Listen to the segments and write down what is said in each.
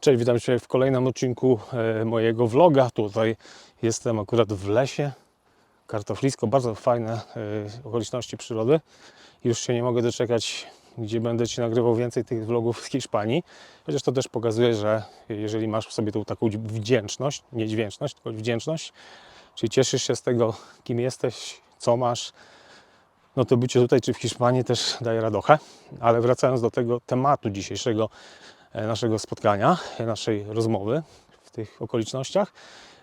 Cześć, witam Cię w kolejnym odcinku e, mojego vloga. Tutaj jestem akurat w lesie, kartoflisko, bardzo fajne e, okoliczności przyrody. Już się nie mogę doczekać, gdzie będę Ci nagrywał więcej tych vlogów z Hiszpanii. Chociaż to też pokazuje, że jeżeli masz w sobie tą taką wdzięczność, nie dźwięczność, tylko wdzięczność, czyli cieszysz się z tego, kim jesteś, co masz, no to bycie tutaj czy w Hiszpanii też daje radochę. Ale wracając do tego tematu dzisiejszego naszego spotkania, e, naszej rozmowy w tych okolicznościach,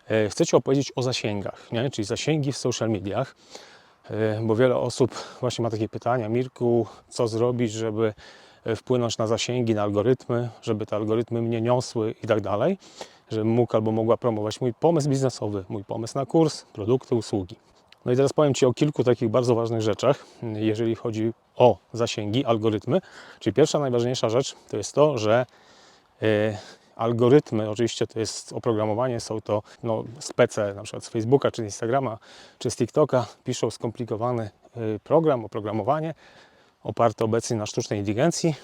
e, chcę Ci opowiedzieć o zasięgach, nie? czyli zasięgi w social mediach, E, bo wiele osób właśnie ma takie pytania, Mirku, co zrobić, żeby e, wpłynąć na zasięgi, na algorytmy, żeby te algorytmy mnie niosły i tak dalej, żebym mógł albo mogła promować mój pomysł biznesowy, mój pomysł na kurs, produkty, usługi. No i teraz powiem Ci o kilku takich bardzo ważnych rzeczach, jeżeli chodzi o zasięgi, algorytmy. Czyli pierwsza, najważniejsza rzecz to jest to, że e, algorytmy, oczywiście to jest oprogramowanie, są to no, spece na przykład z Facebooka, czy z Instagrama, czy z TikToka, piszą skomplikowany e, program, oprogramowanie oparte obecnie na sztucznej inteligencji,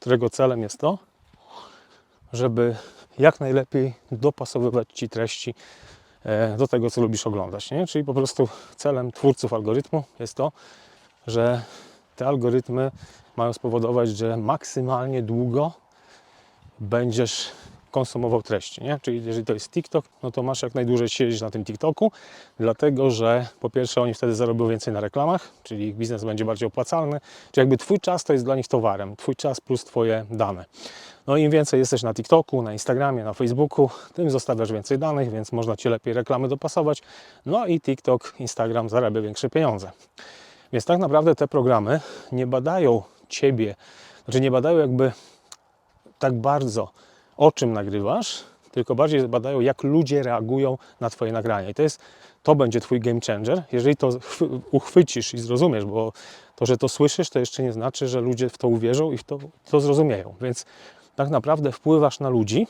którego celem jest to, żeby jak najlepiej dopasowywać Ci treści do tego, co lubisz oglądać. Nie? Czyli po prostu celem twórców algorytmu jest to, że te algorytmy mają spowodować, że maksymalnie długo będziesz konsumował treści. Nie? Czyli jeżeli to jest TikTok, no to masz jak najdłużej siedzieć na tym TikToku, dlatego że po pierwsze oni wtedy zarobią więcej na reklamach, czyli ich biznes będzie bardziej opłacalny, czyli jakby Twój czas to jest dla nich towarem, Twój czas plus Twoje dane. No im więcej jesteś na TikToku, na Instagramie, na Facebooku, tym zostawiasz więcej danych, więc można Ci lepiej reklamy dopasować. No i TikTok, Instagram zarabia większe pieniądze. Więc tak naprawdę te programy nie badają Ciebie, znaczy nie badają jakby tak bardzo o czym nagrywasz, tylko bardziej badają, jak ludzie reagują na Twoje nagrania. I to jest, to będzie Twój game changer, jeżeli to chwy- uchwycisz i zrozumiesz, bo to, że to słyszysz, to jeszcze nie znaczy, że ludzie w to uwierzą i w to, to zrozumieją. Więc tak naprawdę wpływasz na ludzi,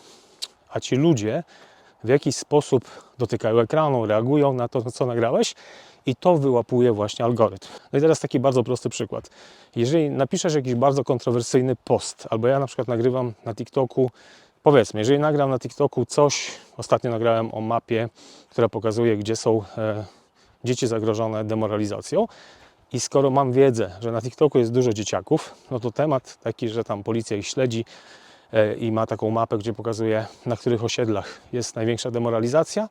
a ci ludzie w jakiś sposób dotykają ekranu, reagują na to, co nagrałeś i to wyłapuje właśnie algorytm. No i teraz taki bardzo prosty przykład. Jeżeli napiszesz jakiś bardzo kontrowersyjny post, albo ja na przykład nagrywam na TikToku, powiedzmy, jeżeli nagram na TikToku coś, ostatnio nagrałem o mapie, która pokazuje, gdzie są e, dzieci zagrożone demoralizacją, i skoro mam wiedzę, że na TikToku jest dużo dzieciaków, no to temat taki, że tam policja ich śledzi i ma taką mapę, gdzie pokazuje, na których osiedlach jest największa demoralizacja,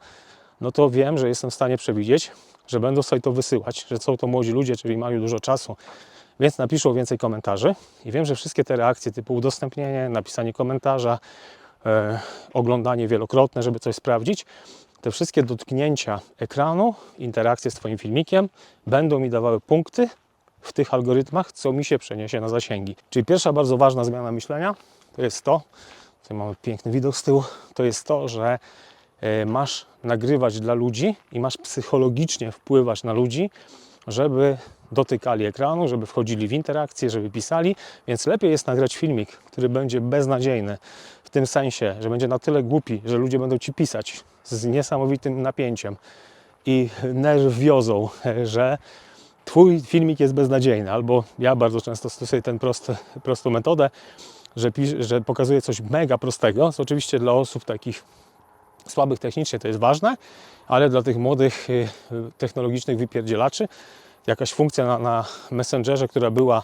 no to wiem, że jestem w stanie przewidzieć, że będą sobie to wysyłać, że są to młodzi ludzie, czyli mają dużo czasu, więc napiszą więcej komentarzy i wiem, że wszystkie te reakcje typu udostępnienie, napisanie komentarza, e, oglądanie wielokrotne, żeby coś sprawdzić, te wszystkie dotknięcia ekranu, interakcje z Twoim filmikiem będą mi dawały punkty w tych algorytmach, co mi się przeniesie na zasięgi. Czyli pierwsza bardzo ważna zmiana myślenia to jest to, tutaj mamy piękny widok z tyłu, to jest to, że e, masz nagrywać dla ludzi i masz psychologicznie wpływać na ludzi, żeby dotykali ekranu, żeby wchodzili w interakcje, żeby pisali, więc lepiej jest nagrać filmik, który będzie beznadziejny, w tym sensie, że będzie na tyle głupi, że ludzie będą ci pisać z niesamowitym napięciem i nerwiozą, że Twój filmik jest beznadziejny, albo ja bardzo często stosuję tę prostą metodę, że, pisz, że pokazuję coś mega prostego, co oczywiście dla osób takich słabych technicznie to jest ważne, ale dla tych młodych y, y, technologicznych wypierdzielaczy jakaś funkcja na, na Messengerze, która była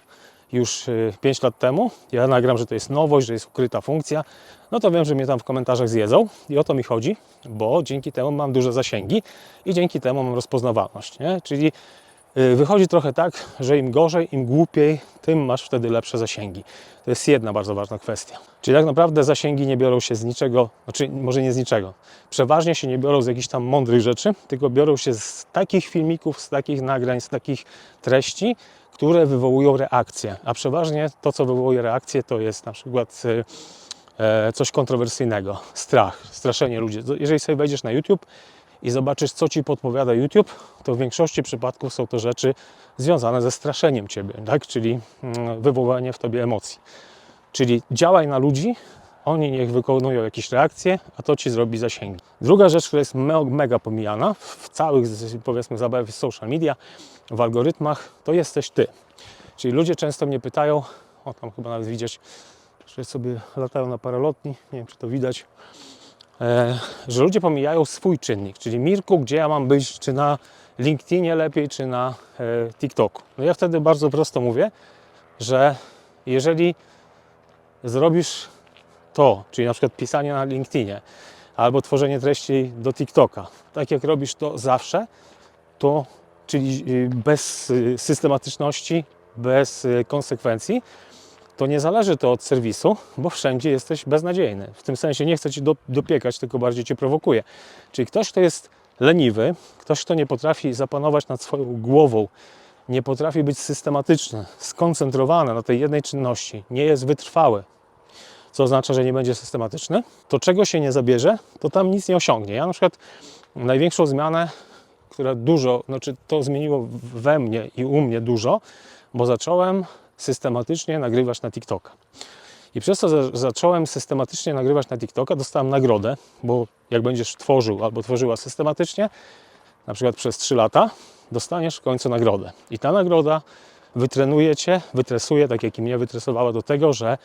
już 5 lat temu, ja nagram, że to jest nowość, że jest ukryta funkcja, no to wiem, że mnie tam w komentarzach zjedzą i o to mi chodzi, bo dzięki temu mam duże zasięgi i dzięki temu mam rozpoznawalność, nie? czyli y, wychodzi trochę tak, że im gorzej, im głupiej, tym masz wtedy lepsze zasięgi. To jest jedna bardzo ważna kwestia. Czyli tak naprawdę zasięgi nie biorą się z niczego, znaczy może nie z niczego. Przeważnie się nie biorą z jakichś tam mądrych rzeczy, tylko biorą się z takich filmików, z takich nagrań, z takich treści, które wywołują reakcję. A przeważnie to, co wywołuje reakcję, to jest na przykład y, e, coś kontrowersyjnego, strach, straszenie ludzi. Jeżeli sobie wejdziesz na YouTube i zobaczysz, co ci podpowiada YouTube, to w większości przypadków są to rzeczy związane ze straszeniem ciebie, tak? czyli mm, wywołanie w tobie emocji. Czyli działaj na ludzi, oni niech wykonują jakieś reakcje, a to ci zrobi zasięgi. Druga rzecz, która jest me- mega pomijana w całych, powiedzmy, zabawach social media, w algorytmach, to jesteś ty. Czyli ludzie często mnie pytają, o tam chyba nawet widzieć, że sobie latają na paralotni, nie wiem czy to widać, że ludzie pomijają swój czynnik, czyli Mirku, gdzie ja mam być, czy na LinkedInie lepiej, czy na e, TikToku. No ja wtedy bardzo prosto mówię, że jeżeli zrobisz to, czyli na przykład pisanie na LinkedInie albo tworzenie treści do TikToka, tak jak robisz to zawsze, to czyli y, bez y, systematyczności, bez y, konsekwencji, to nie zależy to od serwisu, bo wszędzie jesteś beznadziejny. W tym sensie nie chcę Cię do, dopiekać, tylko bardziej Cię prowokuje. Czyli ktoś, kto jest leniwy, ktoś, kto nie potrafi zapanować nad swoją głową, nie potrafi być systematyczny, skoncentrowany na tej jednej czynności, nie jest wytrwały, co oznacza, że nie będzie systematyczny, to czego się nie zabierze, to tam nic nie osiągnie. Ja na przykład największą zmianę, która dużo, znaczy to zmieniło we mnie i u mnie dużo, bo zacząłem systematycznie nagrywać na TikToka. I przez to, zacząłem systematycznie nagrywać na TikToka, dostałem nagrodę, bo jak będziesz tworzył albo tworzyła systematycznie, na przykład przez 3 lata, dostaniesz w końcu nagrodę. I ta nagroda wytrenuje cię, wytresuje, tak jak i mnie wytresowała do tego, że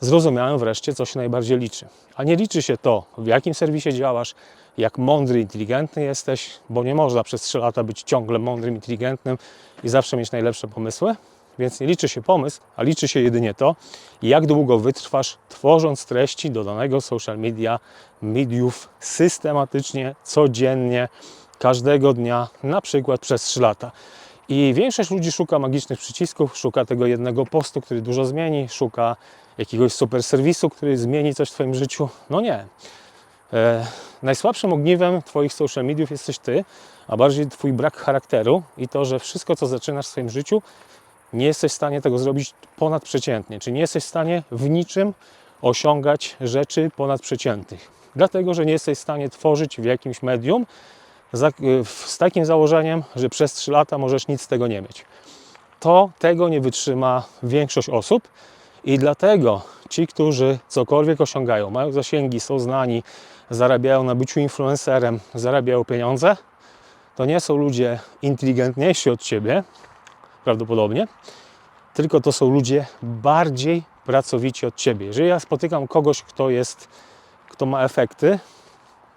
zrozumiałem wreszcie, co się najbardziej liczy. A nie liczy się to, w jakim serwisie działasz, jak mądry, inteligentny jesteś, bo nie można przez 3 lata być ciągle mądrym, inteligentnym i zawsze mieć najlepsze pomysły. Więc nie liczy się pomysł, a liczy się jedynie to, jak długo wytrwasz, tworząc treści do danego social media, mediów systematycznie, codziennie, każdego dnia, na przykład przez 3 lata. I większość ludzi szuka magicznych przycisków, szuka tego jednego postu, który dużo zmieni, szuka jakiegoś super serwisu, który zmieni coś w Twoim życiu. No nie. E, najsłabszym ogniwem Twoich social mediów jesteś Ty, a bardziej Twój brak charakteru i to, że wszystko, co zaczynasz w swoim życiu, nie jesteś w stanie tego zrobić ponadprzeciętnie, czyli nie jesteś w stanie w niczym osiągać rzeczy ponadprzeciętnych. Dlatego, że nie jesteś w stanie tworzyć w jakimś medium z takim założeniem, że przez 3 lata możesz nic z tego nie mieć. To tego nie wytrzyma większość osób i dlatego ci, którzy cokolwiek osiągają, mają zasięgi, są znani, zarabiają na byciu influencerem, zarabiają pieniądze, to nie są ludzie inteligentniejsi od ciebie, prawdopodobnie, tylko to są ludzie bardziej pracowici od ciebie. Jeżeli ja spotykam kogoś, kto jest, kto ma efekty,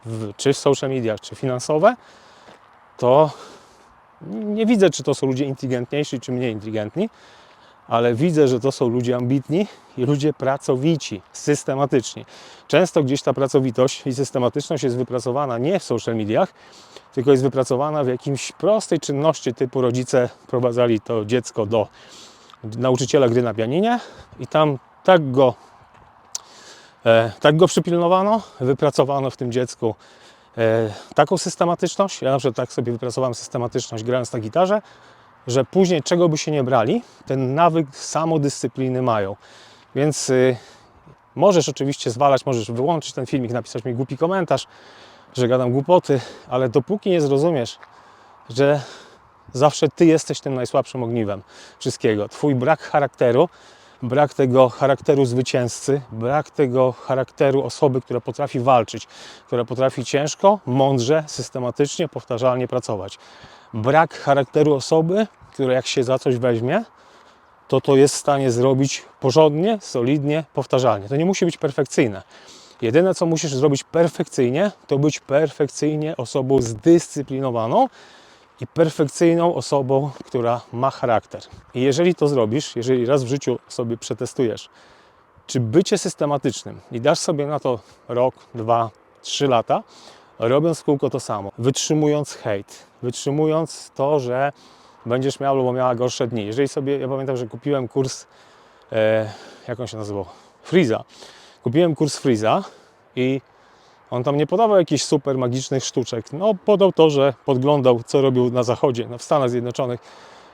w, czy w social mediach, czy finansowe, to nie widzę, czy to są ludzie inteligentniejsi, czy mniej inteligentni, ale widzę, że to są ludzie ambitni i ludzie pracowici, systematyczni. Często gdzieś ta pracowitość i systematyczność jest wypracowana nie w social mediach, tylko jest wypracowana w jakimś prostej czynności typu rodzice prowadzali to dziecko do nauczyciela gry na pianinie i tam tak go, e, tak go przypilnowano, wypracowano w tym dziecku e, taką systematyczność. Ja na przykład tak sobie wypracowałem systematyczność grając na gitarze, że później czego by się nie brali, ten nawyk samodyscypliny mają. Więc y, możesz oczywiście zwalać, możesz wyłączyć ten filmik, napisać mi głupi komentarz, że gadam głupoty, ale dopóki nie zrozumiesz, że zawsze ty jesteś tym najsłabszym ogniwem wszystkiego, twój brak charakteru, brak tego charakteru zwycięzcy, brak tego charakteru osoby, która potrafi walczyć, która potrafi ciężko, mądrze, systematycznie, powtarzalnie pracować. Brak charakteru osoby, która jak się za coś weźmie, to to jest w stanie zrobić porządnie, solidnie, powtarzalnie. To nie musi być perfekcyjne. Jedyne, co musisz zrobić perfekcyjnie, to być perfekcyjnie osobą zdyscyplinowaną i perfekcyjną osobą, która ma charakter. I jeżeli to zrobisz, jeżeli raz w życiu sobie przetestujesz, czy bycie systematycznym i dasz sobie na to rok, dwa, trzy lata, robiąc kółko to samo, wytrzymując hejt, wytrzymując to, że będziesz miał lub miała gorsze dni. Jeżeli sobie, ja pamiętam, że kupiłem kurs, e, jak on się nazywał? Freeza. Kupiłem kurs Freeza i on tam nie podawał jakichś super magicznych sztuczek. No, podał to, że podglądał, co robił na zachodzie, no, w Stanach Zjednoczonych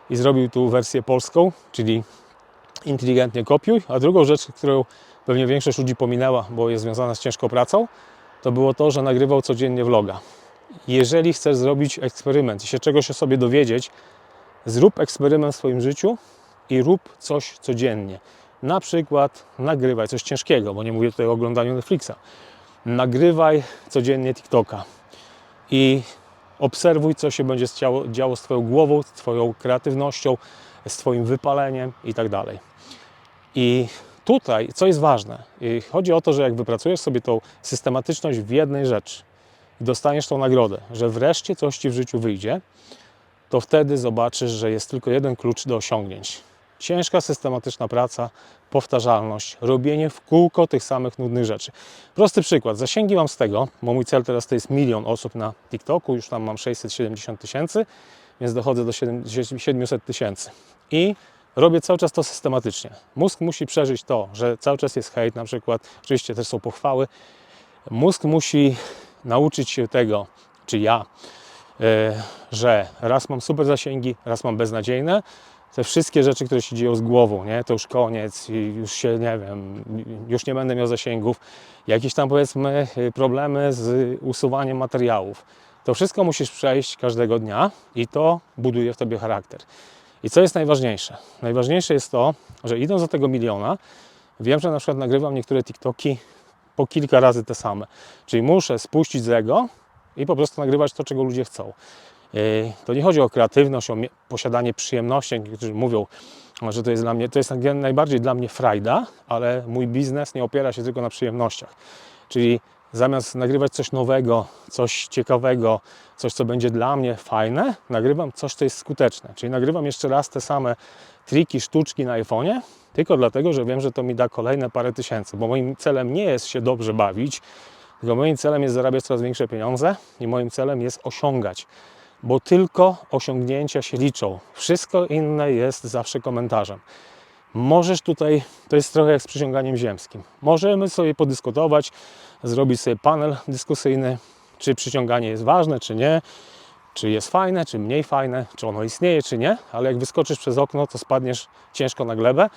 i zrobił tu wersję polską, czyli inteligentnie kopiuj. A drugą rzecz, którą pewnie większość ludzi pominęła, bo jest związana z ciężką pracą, to było to, że nagrywał codziennie vloga. Jeżeli chcesz zrobić eksperyment i się czegoś o sobie dowiedzieć, zrób eksperyment w swoim życiu i rób coś codziennie. Na przykład nagrywaj coś ciężkiego, bo nie mówię tutaj o oglądaniu Netflixa. Nagrywaj codziennie TikToka i obserwuj, co się będzie działo, z Twoją głową, z Twoją kreatywnością, z Twoim wypaleniem i tak dalej. I tutaj, co jest ważne, chodzi o to, że jak wypracujesz sobie tą systematyczność w jednej rzeczy i dostaniesz tą nagrodę, że wreszcie coś ci w życiu wyjdzie, to wtedy zobaczysz, że jest tylko jeden klucz do osiągnięć. Ciężka, systematyczna praca, powtarzalność, robienie w kółko tych samych nudnych rzeczy. Prosty przykład. Zasięgi mam z tego, bo mój cel teraz to jest milion osób na TikToku, już tam mam 670 tysięcy, więc dochodzę do 700 tysięcy. I robię cały czas to systematycznie. Mózg musi przeżyć to, że cały czas jest hejt na przykład, oczywiście też są pochwały. Mózg musi nauczyć się tego, czy ja, e, że raz mam super zasięgi, raz mam beznadziejne. Te wszystkie rzeczy, które się dzieją z głową, nie? to już koniec, już się nie wiem, już nie będę miał zasięgów. Jakieś tam powiedzmy problemy z usuwaniem materiałów. To wszystko musisz przejść każdego dnia i to buduje w tobie charakter. I co jest najważniejsze? Najważniejsze jest to, że idąc do tego miliona, wiem, że na przykład nagrywam niektóre TikToki po kilka razy te same. Czyli muszę spuścić z ego i po prostu nagrywać to, czego ludzie chcą. Yy, To nie chodzi o kreatywność, o posiadanie przyjemności. Niektórzy mówią, że to jest dla mnie, to jest naj- najbardziej dla mnie frajda, ale mój biznes nie opiera się tylko na przyjemnościach. Czyli zamiast nagrywać coś nowego, coś ciekawego, coś, co będzie dla mnie fajne, nagrywam coś, co jest skuteczne. Czyli nagrywam jeszcze raz te same triki, sztuczki na iPhone'ie, tylko dlatego, że wiem, że to mi da kolejne parę tysięcy, bo moim celem nie jest się dobrze bawić, tylko moim celem jest zarabiać coraz większe pieniądze i moim celem jest osiągać, bo tylko osiągnięcia się liczą. Wszystko inne jest zawsze komentarzem. Możesz tutaj, to jest trochę jak z przyciąganiem ziemskim. Możemy sobie podyskutować, zrobić sobie panel dyskusyjny, czy przyciąganie jest ważne, czy nie, czy jest fajne, czy mniej fajne, czy ono istnieje, czy nie, ale jak wyskoczysz przez okno, to spadniesz ciężko na glebę,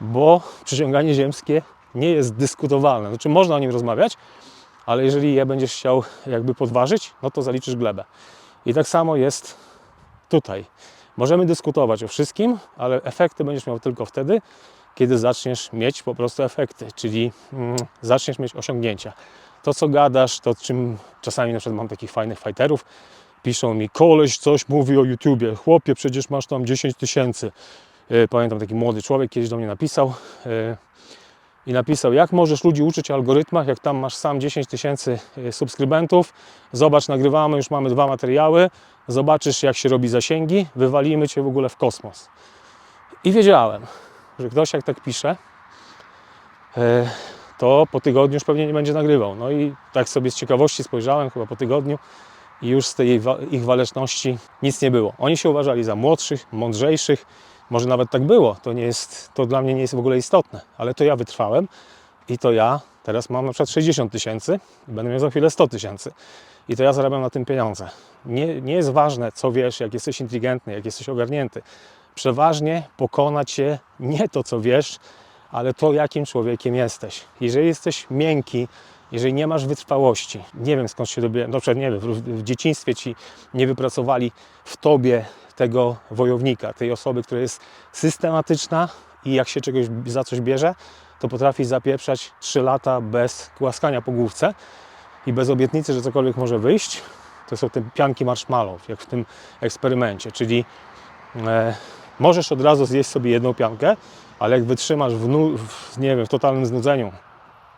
bo przyciąganie ziemskie nie jest dyskutowalne. Znaczy można o nim rozmawiać, ale jeżeli je będziesz chciał jakby podważyć, no to zaliczysz glebę. I tak samo jest tutaj. Możemy dyskutować o wszystkim, ale efekty będziesz miał tylko wtedy, kiedy zaczniesz mieć po prostu efekty, czyli mm, zaczniesz mieć osiągnięcia. To, co gadasz, to czym czasami na przykład mam takich fajnych fighterów, piszą mi, koleś coś mówi o YouTubie, chłopie, przecież masz tam 10 tysięcy. E, Pamiętam taki młody człowiek kiedyś do mnie napisał e, i napisał, jak możesz ludzi uczyć o algorytmach, jak tam masz sam 10 tysięcy e, subskrybentów, zobacz, nagrywamy, już mamy dwa materiały, zobaczysz jak się robi zasięgi, wywalimy Cię w ogóle w kosmos. I wiedziałem, że ktoś jak tak pisze, e, to po tygodniu już pewnie nie będzie nagrywał. No i tak sobie z ciekawości spojrzałem, chyba po tygodniu, i już z tej ich waleczności nic nie było. Oni się uważali za młodszych, mądrzejszych, może nawet tak było, to, nie jest, to dla mnie nie jest w ogóle istotne, ale to ja wytrwałem i to ja teraz mam na przykład 60 tysięcy będę miał za chwilę 100 tysięcy i to ja zarabiam na tym pieniądze. Nie, nie jest ważne, co wiesz, jak jesteś inteligentny, jak jesteś ogarnięty. Przeważnie pokona Cię nie to, co wiesz, ale to, jakim człowiekiem jesteś. Jeżeli jesteś miękki, jeżeli nie masz wytrwałości, nie wiem skąd się dobiłem, na przykład nie wiem, w, dzieciństwie ci nie wypracowali w tobie tego wojownika, tej osoby, która jest systematyczna i jak się czegoś za coś bierze, to potrafi zapieprzać 3 lata bez głaskania po główce i bez obietnicy, że cokolwiek może wyjść. To są te pianki marshmallow, jak w tym eksperymencie, czyli e, możesz od razu zjeść sobie jedną piankę, ale jak wytrzymasz w, nie wiem, w totalnym znudzeniu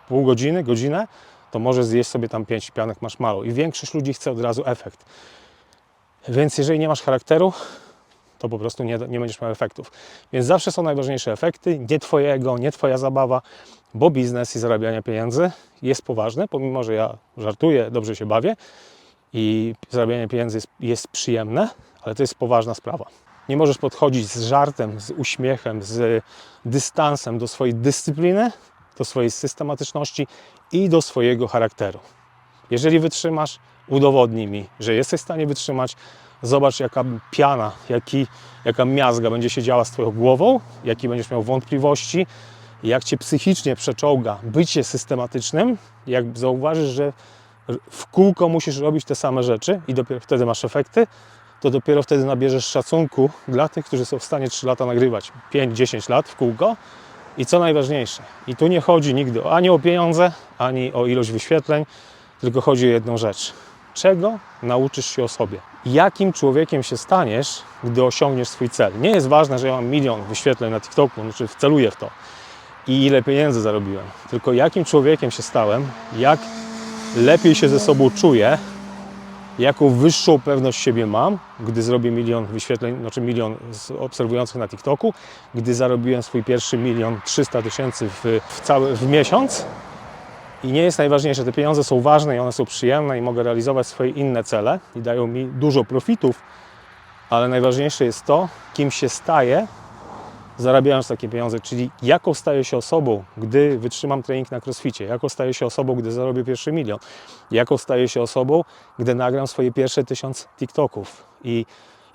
pół godziny, godzinę, to możesz zjeść sobie tam pięć pianek marshmallow. I większość ludzi chce od razu efekt. Więc jeżeli nie masz charakteru, to po prostu nie, nie będziesz miał efektów. Więc zawsze są najważniejsze efekty, nie Twojego, nie Twoja zabawa, bo biznes i zarabianie pieniędzy jest poważne, pomimo że ja żartuję, dobrze się bawię i zarabianie pieniędzy jest, jest przyjemne, ale to jest poważna sprawa. Nie możesz podchodzić z żartem, z uśmiechem, z dystansem do swojej dyscypliny, do swojej systematyczności i do swojego charakteru. Jeżeli wytrzymasz, udowodnij mi, że jesteś w stanie wytrzymać. Zobacz, jaka piana, jaki, jaka miazga będzie się działa z Twoją głową, jakie będziesz miał wątpliwości, jak Cię psychicznie przeczołga bycie systematycznym. Jak zauważysz, że w kółko musisz robić te same rzeczy i dopiero wtedy masz efekty, to dopiero wtedy nabierzesz szacunku dla tych, którzy są w stanie 3 lata nagrywać, 5-10 lat w kółko. I co najważniejsze, i tu nie chodzi nigdy ani o pieniądze, ani o ilość wyświetleń, tylko chodzi o jedną rzecz. Czego nauczysz się o sobie? Jakim człowiekiem się staniesz, gdy osiągniesz swój cel? Nie jest ważne, że ja mam milion wyświetleń na TikToku, znaczy wceluję w to. i ile pieniędzy zarobiłem, tylko jakim człowiekiem się stałem, jak lepiej się ze sobą czuję, jaką wyższą pewność siebie mam, gdy zrobię milion wyświetleń, znaczy milion obserwujących na TikToku, gdy zarobiłem swój pierwszy milion 300 tysięcy w, w, cały, w miesiąc. I nie jest najważniejsze, te pieniądze są ważne i one są przyjemne i mogę realizować swoje inne cele i dają mi dużo profitów, ale najważniejsze jest to, kim się staję, zarabiając takie pieniądze, czyli jaką staję się osobą, gdy wytrzymam trening na crossficie, jaką staję się osobą, gdy zarobię pierwszy milion, jaką staję się osobą, gdy nagram swoje pierwsze tysiąc TikToków. I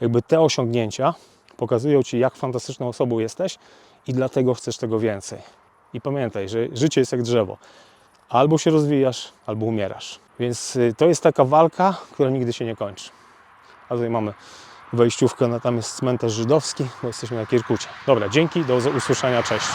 jakby te osiągnięcia pokazują Ci, jak fantastyczną osobą jesteś i dlatego chcesz tego więcej. I pamiętaj, że życie jest jak drzewo. Albo się rozwijasz, albo umierasz. Więc y, to jest taka walka, która nigdy się nie kończy. A tutaj mamy wejściówkę, na tam jest cmentarz żydowski, bo jesteśmy na Kierkucie. Dobra, dzięki, do usłyszenia, cześć.